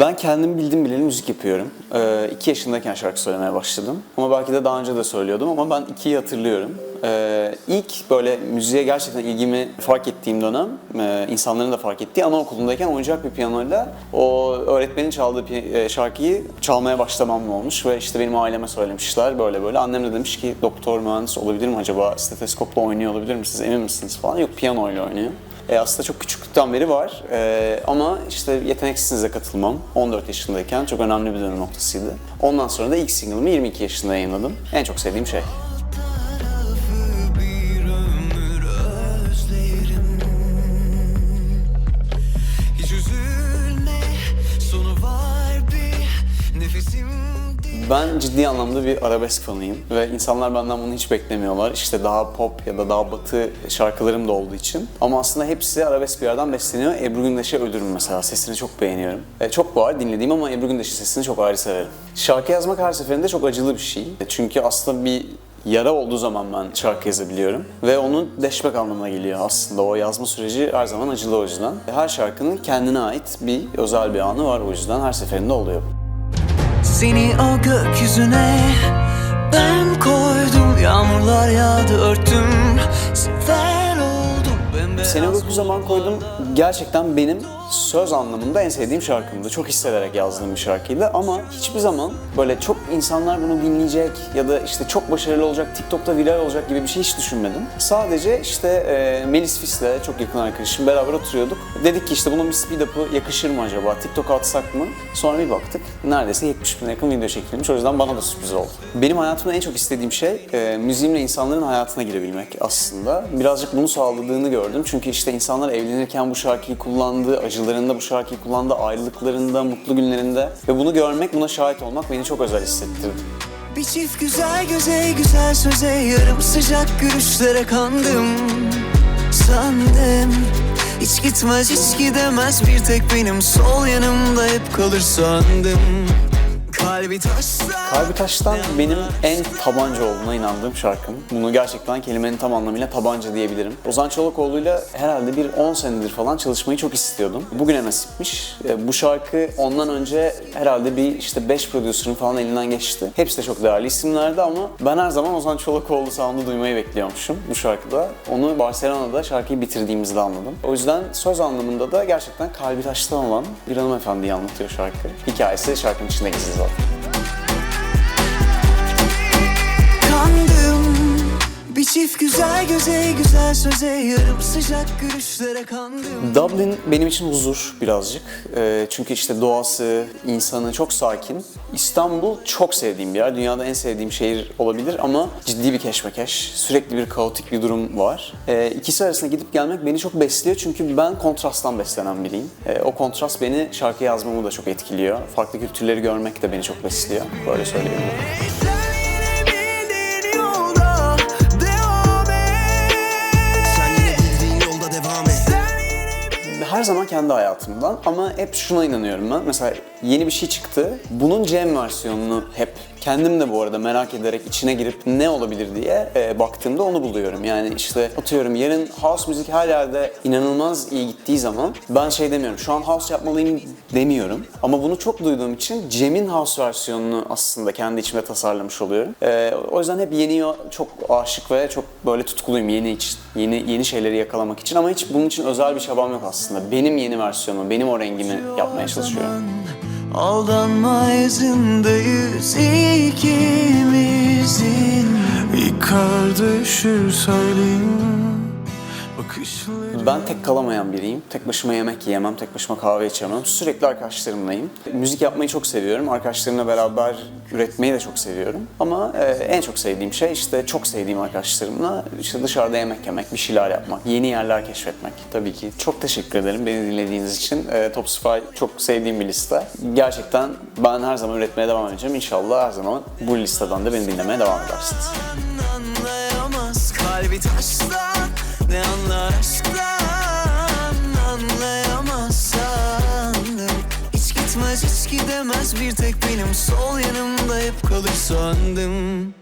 Ben kendim bildim bileli müzik yapıyorum. Ee, yaşındayken şarkı söylemeye başladım. Ama belki de daha önce de söylüyordum ama ben ikiyi hatırlıyorum. Ee, ilk böyle müziğe gerçekten ilgimi fark ettiğim dönem, e, insanların da fark ettiği anaokulundayken oyuncak bir piyanoyla o öğretmenin çaldığı pi- e, şarkıyı çalmaya başlamamla olmuş ve işte benim aileme söylemişler böyle böyle. Annem de demiş ki doktor mühendis olabilir mi acaba? Steteskopla oynuyor olabilir mi siz emin misiniz falan. Yok piyanoyla oynuyor. E, aslında çok küçüklükten beri var E, ama işte yeteneksizliğe katılmam 14 yaşındayken çok önemli bir dönüm noktasıydı. Ondan sonra da ilk single'ımı 22 yaşında yayınladım. En çok sevdiğim şey. Hiç üzülme sonu var bir nefesim Ben ciddi anlamda bir arabesk fanıyım ve insanlar benden bunu hiç beklemiyorlar. İşte daha pop ya da daha batı şarkılarım da olduğu için. Ama aslında hepsi arabesk bir yerden besleniyor. Ebru Gündeş'e ölürüm mesela. Sesini çok beğeniyorum. E, çok var dinlediğim ama Ebru Gündeş'in sesini çok ayrı severim. Şarkı yazmak her seferinde çok acılı bir şey. E, Çünkü aslında bir yara olduğu zaman ben şarkı yazabiliyorum. Ve onu deşmek anlamına geliyor aslında. O yazma süreci her zaman acılı o yüzden. Her şarkının kendine ait bir özel bir anı var o yüzden her seferinde oluyor. Seni o gökyüzüne. Ben koydum Yağmurlar yağdı örttüm. Sefer oldum Seni Gökyüzü Zaman koydum. gerçekten benim söz anlamında en sevdiğim şarkımdı. Çok hissederek yazdığım bir şarkıydı ama hiçbir zaman böyle çok insanlar bunu dinleyecek ya da işte çok başarılı olacak, TikTok'ta viral olacak gibi bir şey hiç düşünmedim. Sadece işte e, Melis Fis'le çok yakın arkadaşım beraber oturuyorduk. Dedik ki işte bunun bir speed up'ı yakışır mı acaba? TikTok'a atsak mı? Sonra bir baktık. Neredeyse 70 bin yakın video çekilmiş. O yüzden bana da sürpriz oldu. Benim hayatımda en çok istediğim şey e, müziğimle insanların hayatına girebilmek aslında. Birazcık bunu sağladığını gördüm. Çünkü işte insanlar evlenirken bu şarkıyı kullandı, acılarında bu şarkıyı kullandı, ayrılıklarında, mutlu günlerinde. Ve bunu görmek, buna şahit olmak beni çok özel hissettirdi. Bir çift güzel göze güzel söze Yarım sıcak gülüşlere kandım Sandım Hiç gitmez hiç gidemez Bir tek benim sol yanımda hep kalır sandım Kalbi taşsa Kalbi Taş'tan benim en tabanca olduğuna inandığım şarkım. Bunu gerçekten kelimenin tam anlamıyla tabanca diyebilirim. Ozan Çolakoğlu'yla herhalde bir 10 senedir falan çalışmayı çok istiyordum. Bugüne nasipmiş. E, Bu şarkı ondan önce herhalde bir işte 5 prodüserın falan elinden geçti. Hepsi de çok değerli isimlerdi ama ben her zaman Ozan Çolakoğlu sound'u duymayı bekliyormuşum bu şarkıda. Onu Barcelona'da şarkıyı bitirdiğimizde anladım. O yüzden söz anlamında da gerçekten kalbi taştan olan bir hanımefendiyi anlatıyor şarkı. Hikayesi şarkının içinde gizli zaten. Kandım Çift güzel göze güzel söze Yarım sıcak gülüşlere kandım Dublin benim için huzur birazcık. Ee, çünkü işte doğası, insanı çok sakin. İstanbul çok sevdiğim bir yer. Dünyada en sevdiğim şehir olabilir ama ciddi bir keşmekeş. Sürekli bir kaotik bir durum var. Ee, ikisi arasında gidip gelmek beni çok besliyor çünkü ben kontrasttan beslenen biriyim. Ee, o kontrast beni şarkı yazmamı da çok etkiliyor. Farklı kültürleri görmek de beni çok besliyor. Böyle söyleyebilirim. Her zaman kendi hayatımdan ama hep şuna inanıyorum ben. Mesela yeni bir şey çıktı. Bunun Cem versiyonunu hep kendim de bu arada merak ederek içine girip ne olabilir diye e, baktığımda onu buluyorum. Yani işte atıyorum yarın house müzik her yerde inanılmaz iyi gittiği zaman ben şey demiyorum. Şu an house yapmalıyım demiyorum. Ama bunu çok duyduğum için Cem'in house versiyonunu aslında kendi içimde tasarlamış oluyorum. E, o yüzden hep yeniye çok aşık ve çok böyle tutkuluyum yeni için. Yeni yeni şeyleri yakalamak için ama hiç bunun için özel bir çabam yok aslında. Benim yeni versiyonumu, benim o rengimi yapmaya çalışıyorum. Aldanma izindeyiz ikimizin Bir kardeşi söyleyeyim Ben tek kalamayan biriyim. Tek başıma yemek yiyemem, tek başıma kahve içemem. Sürekli arkadaşlarımlayım. Müzik yapmayı çok seviyorum. Arkadaşlarımla beraber üretmeyi de çok seviyorum. Ama e, en çok sevdiğim şey işte çok sevdiğim arkadaşlarımla işte dışarıda yemek yemek, bir şeyler yapmak, yeni yerler keşfetmek tabii ki. Çok teşekkür ederim beni dinlediğiniz için. E, Top Spotify çok sevdiğim bir liste. Gerçekten ben her zaman üretmeye devam edeceğim. İnşallah her zaman bu listeden de beni dinlemeye devam edersiniz. Kalbi taştan ne anlar aşktan Anlayamaz sandım Hiç gitmez hiç gidemez bir tek benim Sol yanımda hep kalır sandım